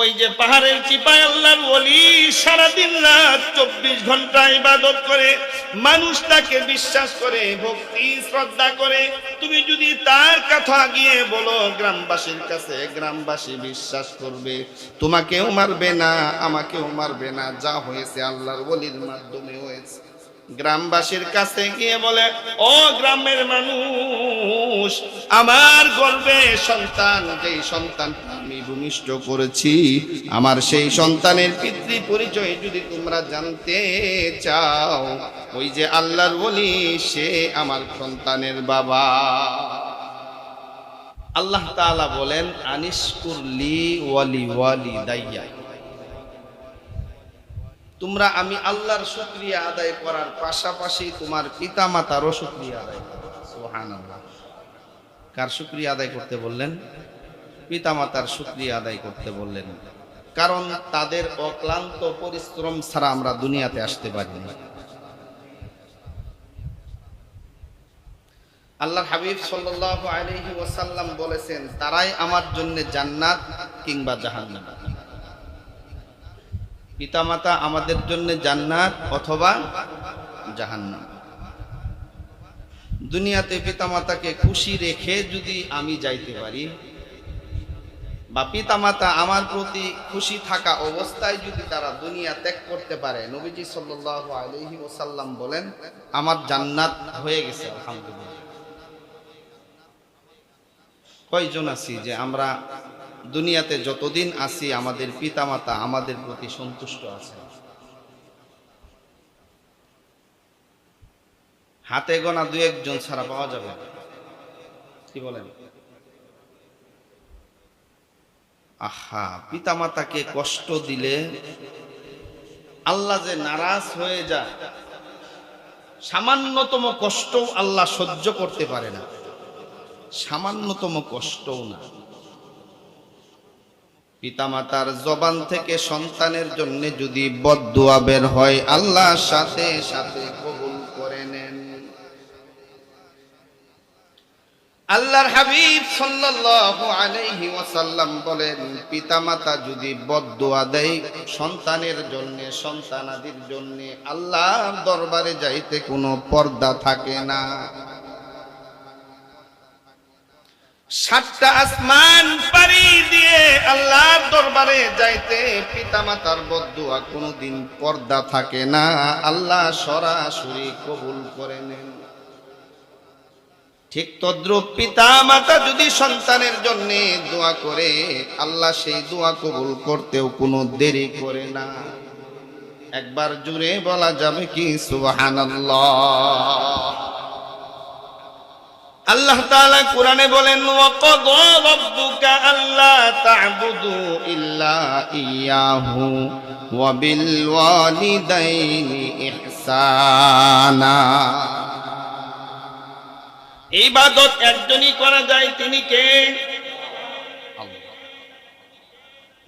ওই যে পাহাড়ের চিপায় আল্লাহর ওলি সারাদিন রাত চব্বিশ ঘণ্টা ইবাদত করে, মানুষ তাকে বিশ্বাস করে, ভক্তি, শ্রদ্ধা করে। তুমি যদি তার কথা গিয়ে বলো, গ্রামবাসীর কাছে গ্রামবাসী বিশ্বাস করবে, তোমাকেও মারবে না, আমাকেও মারবে না, যা হয়েছে আল্লাহর ওলির মাধ্যমে হয়েছে। গ্রামবাসীর কাছে গিয়ে বলে, ও গ্রামের মানুষ, আমার গর্বে সন্তান, যেই সন্তান আমি ভূমিষ্ঠ করেছি, আমার সেই সন্তানের পিতৃ পরিচয় যদি তোমরা জানতে চাও, ওই যে আল্লাহর বলি সে আমার সন্তানের বাবা। আল্লাহ তাআলা বলেন আনিসকুরলি ওয়ালি ওয়ালি দাইয়া তোমরা আমি আল্লাহর শুক্রিয়া আদায় করার পাশাপাশি তোমার পিতা মাতারও শুক্রিয়া আদায় করো। কার শুক্রিয়া আদায় করতে বললেন? পিতা মাতার শুক্রিয়া আদায় করতে বললেন। কারণ তাদের অক্লান্ত পরিশ্রম ছাড়া আমরা দুনিয়াতে আসতে পারি না আল্লাহ হাবিব সাল্লাল্লাহু আলাইহি ওয়াসাল্লাম বলেছেন, তারাই আমার জন্য জান্নাত কিংবা জাহান্নাম। পিতামাতা আমাদের জন্য জান্নাত অথবা জাহান্নাম। দুনিয়াতে পিতামাতাকে খুশি রেখে যদি আমি যাইতে পারি, বা পিতামাতা আমার প্রতি খুশি থাকা অবস্থায় যদি তারা দুনিয়া ত্যাগ করতে পারে, নবীজি সাল্লাল্লাহু আলাইহি ওয়াসাল্লাম বলেন, আমার জান্নাত হয়ে গেছে, আলহামদুলিল্লাহ। কয়জন আছি যে আমরা দুনিয়াতে যতদিন আছি, আমাদের পিতামাতা আমাদের প্রতি সন্তুষ্ট আছে হাতে গোনা দু একজন ছাড়া পাওয়া যাবে। কি বলেন? আহা, পিতামাতাকে কষ্ট দিলে আল্লাহ যে নারাজ হয়ে যায়, সামান্যতম কষ্ট আল্লাহ সহ্য করতে পারে না। সামান্যতম কষ্টও না। পিতামাতার জবান থেকে সন্তানের জন্য যদি বদুয়া বের হয়, আল্লাহ সাথে সাথে কবুল করে নেন। আল্লাহর হাবিব সাল্লাল্লাহু আলাইহি ওয়াসাল্লাম বলেন, পিতামাতা যদি বদদুয়া দেয়, সন্তানের জন্য, সন্তানাদির জন্য আল্লাহর দরবারে যাইতে কোনো পর্দা থাকে না। সাতটা আসমান পাড়ি দিয়ে আল্লাহর দরবারে যাইতে পিতামাতার বদুয়া কোনোদিন পর্দা থাকে না। আল্লাহ সরাসরি কবুল করে নেন। ঠিক তদ্রুপ পিতা মাতা যদি সন্তানের জন্য দোয়া করে, আল্লাহ সেই দোয়া কবুল করতেও কোনো দেরি করে না। একবার জুড়ে বলা যাবে কি, সুবহানাল্লাহ। আল্লাহ তাআলা কোরআনে বলেন, ওয়াকাদা রাব্বুকা আল্লা তা'বুদু ইল্লা ইয়াহু ওয়া বিল ওয়ালিদাইনি ইহসানা। ইবাদত একজনই করা যায়, তিনি কে?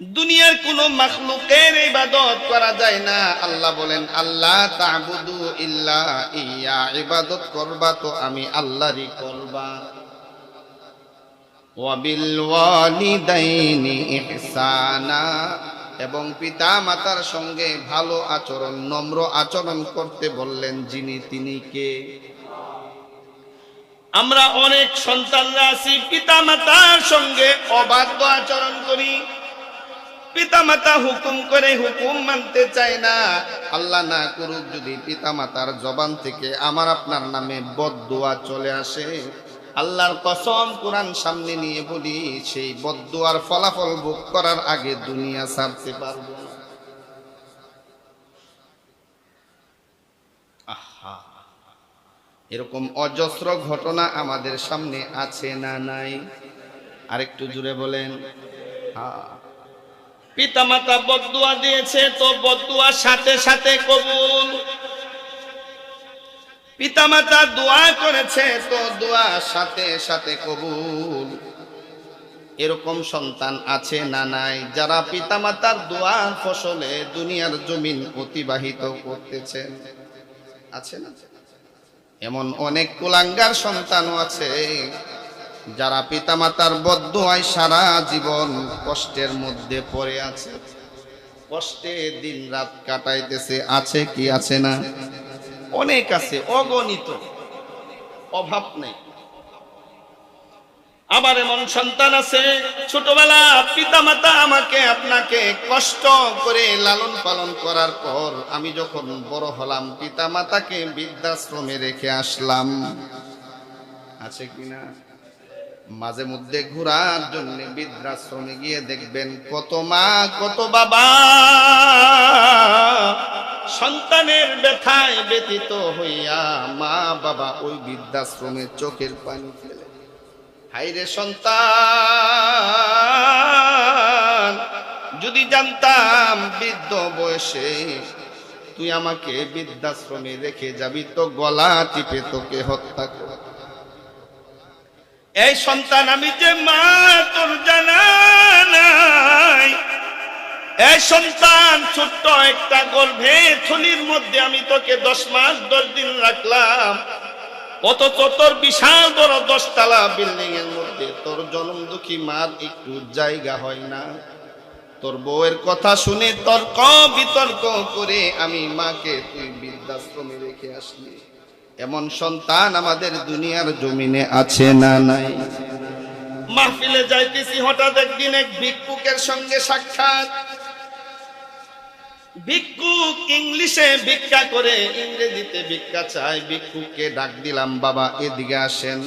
দুনিয়ার কোন মাখলুকের ইবাদত করা যায় না। আল্লাহ বলেন আল্লাহ তা'বুদু ইল্লা ইয়া, ইবাদত করবা তো আমি আল্লাহরই করবা। ওয়াবিল এবং পিতা মাতার সঙ্গে ভালো আচরণ, নম্র আচরণ করতে বললেন যিনি, তিনি কে? আমরা অনেক সন্তানরা আছি পিতা মাতার সঙ্গে অবাধ্য আচরণ করি। পিতামাতা হুকুম করে হুকুম মানতে চায় না। আল্লাহ না করুক যদি পিতামাতার জবান থেকে আমার আপনার নামে বদদুয়া চলে আসে। আল্লাহর কসম কোরআন সামনে নিয়ে বলি, সেই বদদুয়ার ফলাফল ভোগ করার আগে দুনিয়া ছাড়তে পারব এরকম অজস্র ঘটনা আমাদের সামনে আছে না নাই? আরেকটু জুড়ে বলেন। হ্যাঁ। পিতামাতা বদুয়া দিয়েছে, তো বদুয়া সাথে সাথে কবুল। পিতামাতা দোয়া করেছে, তো দোয়া সাথে সাথে কবুল। এরকম সন্তান আছে না নাই? যারা পিতামাতার দোয়ার ফসলে দুনিয়ার জমিন অতিবাহিত করতেছেন আছে না? এমন অনেক কুলাঙ্গার সন্তানও আছে। যারা পিতামাতার বদ্ধয়ায় সারা জীবন কষ্টের মধ্যে পড়ে আছে, কষ্টে দিন রাত কাটাইতেছে, আছে কি আছে না? অনেক আছে, অগণিত। অভাব নেই। আবার এমন সন্তান আছে, ছোটবেলা পিতামাতা আমাকে, আপনাকে কষ্ট করে লালন পালন করার পর আমি যখন বড় হলাম পিতা মাতাকে বৃদ্ধাশ্রমে রেখে আসলাম। আছে কিনা মাঝে মধ্যে ঘোরার জন্য বৃদ্ধাশ্রমে গিয়ে দেখবেন, কত মা, কত বাবা সন্তানের ব্যথায় ব্যতীত হইয়া মা, বাবা ওই বৃদ্ধাশ্রমে চোখের পানি ফেলে। হাইরে সন্তান, যদি জানতাম বৃদ্ধ বয়সে তুই আমাকে বৃদ্ধাশ্রমে রেখে যাবি, তো গলা টিপে তোকে হত্যা কর এই সন্তান আমি যে মা, তোর জানা নাই। এই সন্তান ছোট্ট একটা গর্ভে থলির মধ্যে আমি তোকে দশ মাস, দশ দিন রাখলাম। অথচ তোর বিশাল বড় দশতলা বিল্ডিং এর মধ্যে তোর জনম দুঃখী মার একটু জায়গা হয় না। তোর বউয়ের কথা শুনে তর্ক বিতর্ক করে আমি মাকে তুই বৃদ্ধাশ্রমে রেখে আসলি। এমন সন্তান আমাদের দুনিয়ার জমিনে আছে না নাই? মাহফিলে যাইতেছি, হঠাৎ একদিন এক ভিক্ষুকের সঙ্গে সাক্ষাৎ। ভিক্ষুক ইংলিশে ভিক্ষা করে, ইংরেজিতে ভিক্ষা চাই ভিক্ষুককে ডাক দিলাম, বাবা, এদিকে আসেন।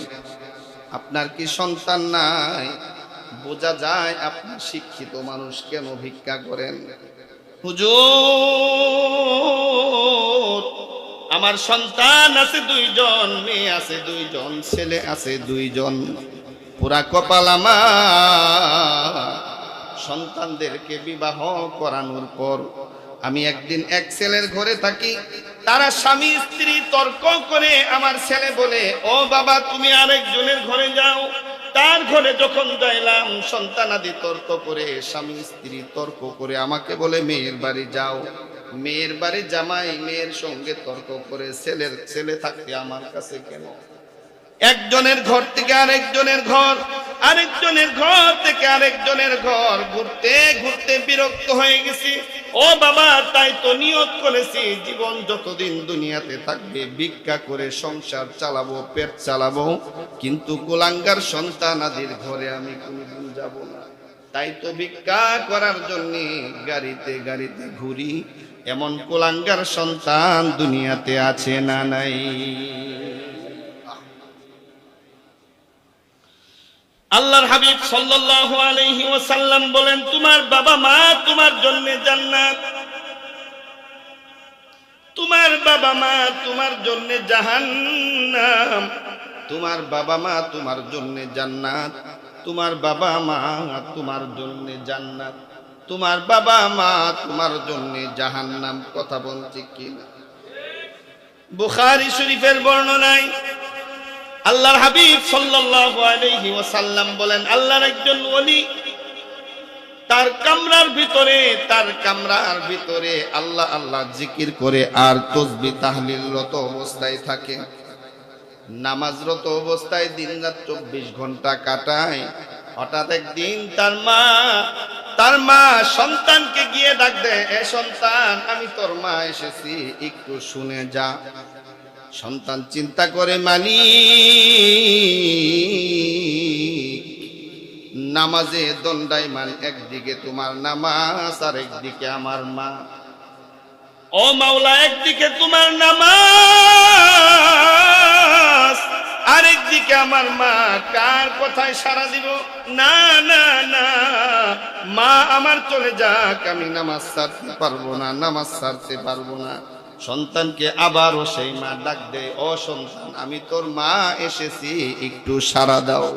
আপনার কি সন্তান নাই? বোঝা যায় আপনি শিক্ষিত মানুষ কেন ভিক্ষা করেন? হুজুর আমার সন্তান আছে দুইজন, মেয়ে আছে দুইজন, ছেলে আছে দুইজন। পুরা কপাল আমার। সন্তানদেরকে বিবাহ করানোর পর আমি একদিন এক ছেলের ঘরে থাকি, তারা স্বামী স্ত্রী তর্ক করে আমার ছেলে বলে, ও বাবা, তুমি আরেকজনের ঘরে যাও। তার ঘরে যখন যাইলাম, সন্তানাদি তর্ক করে, স্বামী স্ত্রী তর্ক করে আমাকে বলে, মেয়ের বাড়ি যাও। মেয়ের বাড়ি জামাই মেয়ের সঙ্গে তর্ক করে ছেলের ছেলে থাকতে আমার কাছে কেন? একজনের ঘর থেকে আরেকজনের ঘর আরেকজনের ঘর থেকে আরেকজনের ঘর। ঘুরতে ঘুরতে বিরক্ত হয়ে গেছি। ও বাবা, তাই তো নিয়ত করেছি, জীবন যতদিন দুনিয়াতে থাকবে, ভিক্ষা করে সংসার চালাবো, পেট চালাবো। কিন্তু কুলাঙ্গার সন্তান আদির ঘরে আমি কোনোদিন যাব না। তাই তো ভিক্ষা করার জন্য গাড়িতে গাড়িতে ঘুরি এমন কুলাঙ্গার সন্তান দুনিয়াতে আছে না নাই। আল্লাহর হাবিব সাল্লাল্লাহু আলাইহি ওয়াসাল্লাম বলেন, তোমার বাবা মা তোমার জন্য জান্নাত। তোমার বাবা মা তোমার জন্য জাহান্নাম। তোমার বাবা মা তোমার জন্য জান্নাত। তোমার বাবা মা তোমার জন্য জান্নাত। তোমার বাবা মা তোমার জন্য জাহান্নাম কথা বলছি কিনা? বুখারী শরীফের বর্ণনায় আল্লাহর হাবিব সাল্লাল্লাহু বলেন, আল্লাহর একজন ওলি তার কামরার ভিতরে, তার কামরার ভিতরে আল্লাহ আল্লাহ জিকির করে আর তসবি তাহলিলরত অবস্থায় থাকে। নামাজরত অবস্থায় দিন রাত চব্বিশ ঘণ্টা কাটায়। হঠাৎ একদিন তার মা তার মা সন্তানকে গিয়ে ডাক দেয়, এ সন্তান, আমি তোর মা এসেছি, একটু শুনে যা। সন্তান চিন্তা করে মানি নামাজে দণ্ডায়মান একদিকে তোমার নামাজ আর একদিকে আমার মা। ও মাওলা, একদিকে তোমার নামাজ আরেকদিকে আমার মা কার কথায় সারা দিব, না না না, মা আমার চলে যাক, আমি নামাজ ছাড়তে পারব না, নামাজ ছাড়তে পারব না। সন্তানকে আবারও সেই মা ডাক দে ও সন্তান, আমি তোর মা এসেছি, একটু সারা দাও।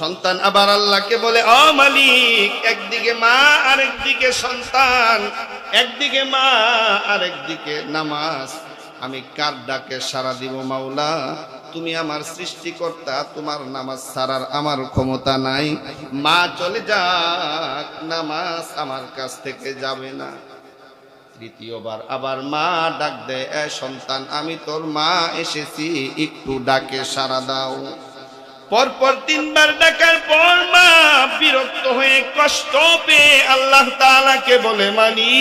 সন্তান আবার আল্লাহকে বলে, ও মালিক, একদিকে মা, আরেকদিকে সন্তান, একদিকে মা, আরেকদিকে নামাজ। আমি কার ডাকে সারা দিব মাওলা? তুমি আমার সৃষ্টিকর্তা, তোমার নামাজ ছাড়ার আমার ক্ষমতা নাই। মা চলে যাক, নামাজ আমার কাছ থেকে যাবে না। তৃতীয়বার আবার মা ডাক দেয়, এ সন্তান, আমি তোর মা এসেছি, একটু ডাকে সারা দাও। পরপর তিনবার ডাকার পর মা বিরক্ত হয়ে কষ্ট পেয়ে আল্লাহ তাআলাকে বলে মানি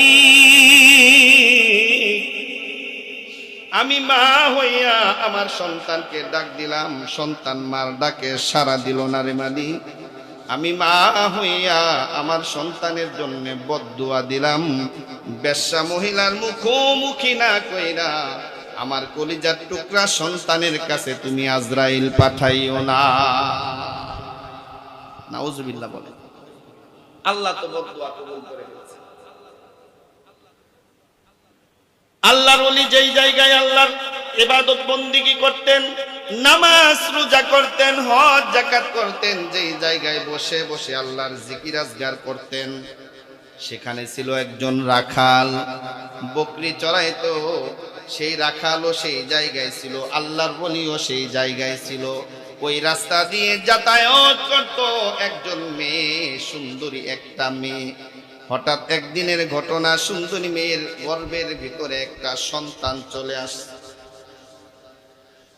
আমি মা হইয়া আমার সন্তানকে ডাক দিলাম। সন্তান মার ডাকে সারা দিল না রে মালি। আমি মা হইয়া আমার সন্তানের জন্য বদুয়া দিলাম। বেশ্যা মহিলার মুখোমুখি না কইরা আমার কলিজার টুকরা সন্তানের কাছে তুমি আজরাইল পাঠাইও না। নাউজুবিল্লাহ বলে। আল্লাহ তো বদুয়া কবুল করে ফেলছে। আল্লাহর ওলি যেই জায়গায় আল্লাহর এবাদত বন্দিগি করতেন? নামাজ রোজা করতেন, হজ জাকাত করতেন, যেই জায়গায় বসে বসে আল্লাহর জিকির আজগার করতেন। সেখানে ছিল একজন রাখাল, বকরি চড়াইতো, সেই রাখালও সেই জায়গায় ছিল, আল্লাহর বলিও সেই জায়গায় ছিল। ওই রাস্তা দিয়ে যাতায়াত করত একজন মেয়ে, সুন্দরী একটা মেয়ে। হঠাৎ একদিনের ঘটনা সুন্দরী মেয়ের গর্ভের ভিতরে একটা সন্তান চলে আসছে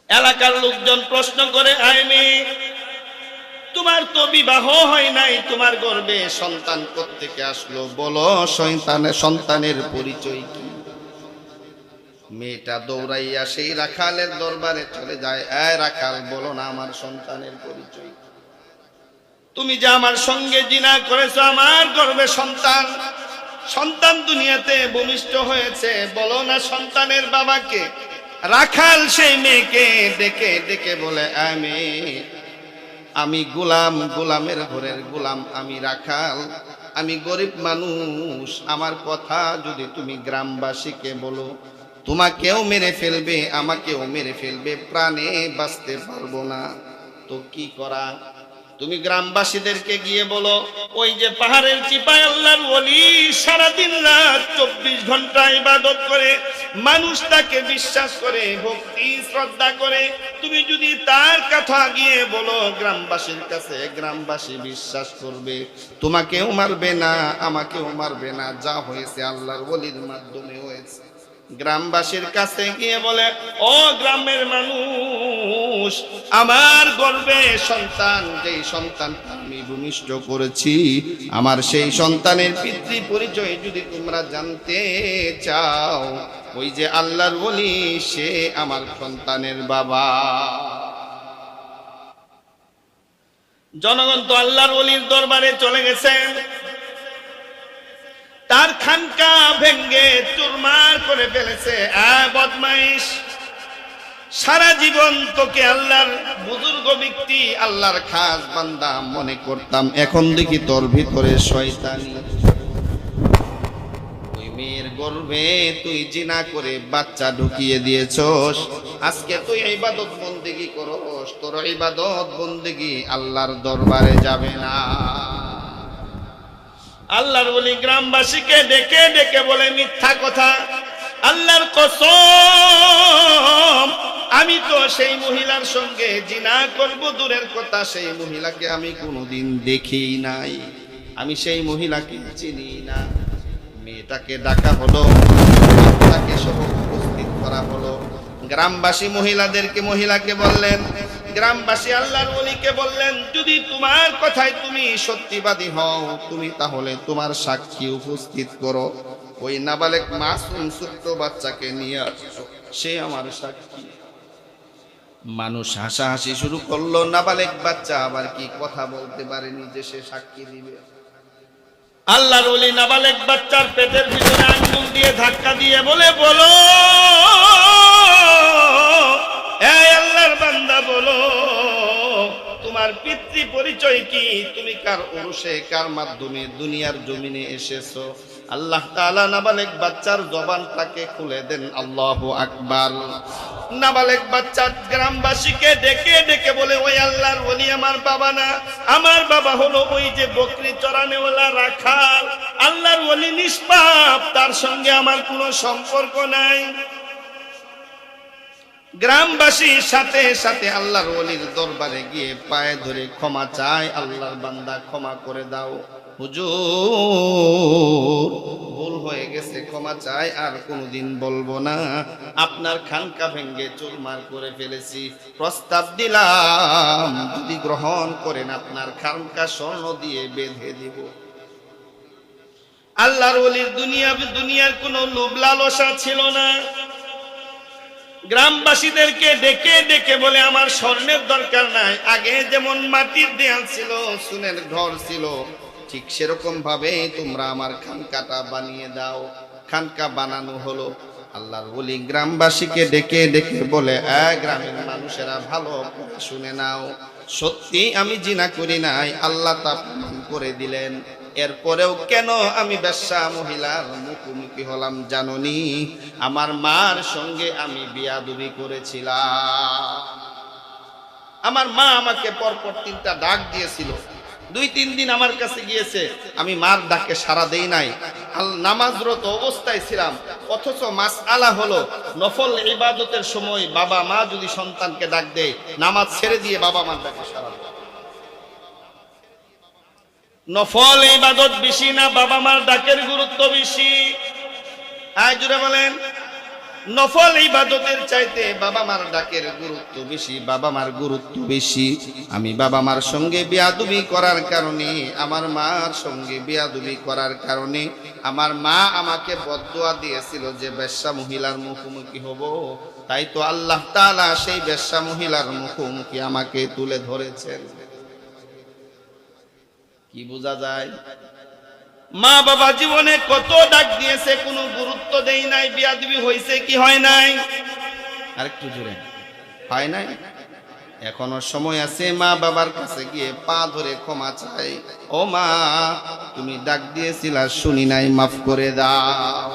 এলাকার লোকজন প্রশ্ন করে আয় মেয়ে তোমার তো বিবাহ হয় নাই, তোমার গর্বে সন্তান থেকে আসলো? বলো সন্তানের সন্তানের পরিচয় কি? মেয়েটা দৌড়াইয়া সেই রাখালের দরবারে চলে যায় এ রাখাল, বলো না আমার সন্তানের পরিচয় কি?" তুমি যে আমার সঙ্গে জিনা করেছ, আমার গর্বে সন্তান। সন্তান দুনিয়াতে ভূমিষ্ঠ হয়েছে, বলো না সন্তানের বাবাকে। রাখাল সেই মেয়েকে ডেকে ডেকে বলে, আমি আমি গোলাম, গোলামের ঘরের গোলাম, আমি রাখাল। আমি গরিব মানুষ, আমার কথা যদি তুমি গ্রামবাসীকে বলো, তোমাকেও মেরে ফেলবে, আমাকেও মেরে ফেলবে, প্রাণে বাঁচতে পারব না। তো কি করা তুমি গ্রামবাসীদেরকে গিয়ে বলো, ওই যে পাহাড়ের চিপায় আল্লাহর ওলি সারাদিন রাত চব্বিশ ঘণ্টা ইবাদত করে, মানুষ তাকে বিশ্বাস করে, ভক্তি, শ্রদ্ধা করে। তুমি যদি তার কথা গিয়ে বলো, গ্রামবাসীর কাছে গ্রামবাসী বিশ্বাস করবে, তোমাকেও মারবে না, আমাকেও মারবে না, যা হয়েছে আল্লাহর ওলির মাধ্যমে। গ্রামবাসীর কাছে গিয়ে বলে, ও গ্রামের মানুষ, আমার গর্বে সন্তান, যেই সন্তান আমি ভূমিষ্ঠ করেছি, আমার সেই সন্তানের পিতৃ পরিচয় যদি তোমরা জানতে চাও, ওই যে আল্লাহর বলি, সে আমার সন্তানের বাবা। জনগণ তো আল্লাহর ওলির দরবারে চলে গেছেন তার খানকা ভেঙ্গে চুরমার করে ফেলেছে সারা জীবন তোকে আল্লাহর বুজুর্গ ব্যক্তি, আল্লাহর খাস বান্দা মনে করতাম। এখন দেখি তোর ভিতরে শয়তানি। মেয়ের গর্ভে তুই জিনা করে বাচ্চা ঢুকিয়ে দিয়েছস। আজকে তুই ইবাদত বন্দেগি করস, তোর ইবাদত বন্দেগি আল্লাহর দরবারে যাবে না। আল্লাহর বলি, গ্রামবাসীকে ডেকে ডেকে বলে, মিথ্যা কথা। আল্লাহর কসম, আমি তো সেই মহিলার সঙ্গে জিনা করব, দূরের কথা সেই মহিলাকে আমি কোনোদিন দেখি নাই। আমি সেই মহিলাকে চিনি না। মেয়েটাকে ডাকা হলো তাকে সহ উপস্থিত করা হলো। গ্রামবাসী মহিলাদেরকে মহিলাকে বললেন গ্রামবাসী আল্লাহর ওলিকে বললেন, যদি তোমার কথায় তুমি সত্যিবাদী হও, তুমি তাহলে তোমার সাক্ষী উপস্থিত করো। ওই নাবালেক মাসুম ছোট্ট বাচ্চাকে নিয়ে আসছো সে আমার সাক্ষী। মানুষ হাসাহাসি শুরু করল, নাবালেক বাচ্চা আবার কি কথা বলতে পারেনি যে সে সাক্ষী দিবে? আল্লাহর ওলি নাবালেক বাচ্চার পেটের ভিতরে আঙ্গুল দিয়ে ধাক্কা দিয়ে বলে, বলো! আল্লাহর বান্দা বলো, তোমার পিতৃ পরিচয় কি? তুমি কার কার মাধ্যমে দুনিয়ার এসেছ? আল্লাহ নাবালেক বাচ্চার খুলে দেন, আল্লাহু গ্রামবাসীকে ডেকে ডেকে বলে, ওই আল্লাহর ওলি আমার বাবা না। আমার বাবা হলো ওই যে বকরি চড়ানেওয়ালা রাখাল। আল্লাহর ওলি নিষ্পাপ, তার সঙ্গে আমার কোনো সম্পর্ক নাই। গ্রামবাসীর সাথে সাথে আল্লাহর ওলির দরবারে গিয়ে পায়ে ধরে ক্ষমা চায় আল্লাহর বান্দা ক্ষমা করে দাও। হুজুর, ভুল হয়ে গেছে, ক্ষমা চাই, আর কোনোদিন বলব না। আপনার খানকা ভেঙ্গে চুরমার করে ফেলেছি, প্রস্তাব দিলাম, যদি গ্রহণ করেন আপনার খানকা স্বর্ণ দিয়ে বেঁধে দিব। আল্লাহর ওলির দুনিয়া, দুনিয়ার কোনো লোভ লালসা ছিল না। গ্রামবাসীদেরকে ডেকে ডেকে বলে, আমার স্বর্ণের দরকার নাই। আগে যেমন মাটির দেয়াল ছিল, সুনের ঘর ছিল, ঠিক সেরকম ভাবে তোমরা আমার খানকাটা বানিয়ে দাও। খানকা বানানো হলো। আল্লাহর বলি গ্রামবাসীকে ডেকে ডেকে বলে গ্রামের মানুষেরা ভালো শুনে নাও। সত্যি আমি জিনা করি নাই, আল্লাহ তা প্রমাণ করে দিলেন। এরপরেও কেন আমি বেশ্যা মহিলার মুখোমুখি হলাম জাননি? আমার মার সঙ্গে আমি বিয়াদুবি করেছিলাম। আমার মা আমাকে পরপর তিনটা ডাক দিয়েছিল। দুই, তিন দিন আমার কাছে গিয়েছে, আমি মার ডাকে সারা দেই নাই। নামাজরত অবস্থায় ছিলাম, অথচ মাস আলা হলো নফল ইবাদতের সময় বাবা মা যদি সন্তানকে ডাক দেয়, নামাজ ছেড়ে দিয়ে বাবা মার ডাকে সারা দেয়। নফল ইবাদত বেশি না, বাবা মার ডাকের গুরুত্ব বেশি। আয় জুড়ে বলেন। নফল ইবাদতের চাইতে বাবা মার ডাকের গুরুত্ব বেশি, বাবা মার গুরুত্ব বেশি। আমি বাবা মার সঙ্গে বিয়াদুবি করার কারণে, আমার মার সঙ্গে বিয়াদুবি করার কারণে, আমার মা আমাকে বদদোয়া দিয়েছিল যে, বেশ্যা মহিলার মুখোমুখি হব। তাই তো আল্লাহ তাআলা সেই বেশ্যা মহিলার মুখোমুখি আমাকে তুলে ধরেছেন। কি বোঝা যায়? মা বাবা জীবনে কত ডাক দিয়েছে, কোনো গুরুত্ব দেই নাই, বিয়াদবি হয়েছে কি হয় নাই? আরেকটু জোরে। হয় নাই? এখনও সময় আছে মা বাবার কাছে গিয়ে পা ধরে ক্ষমা চাই। ও মা, তুমি ডাক দিয়েছিলা, শুনি নাই, মাফ করে দাও।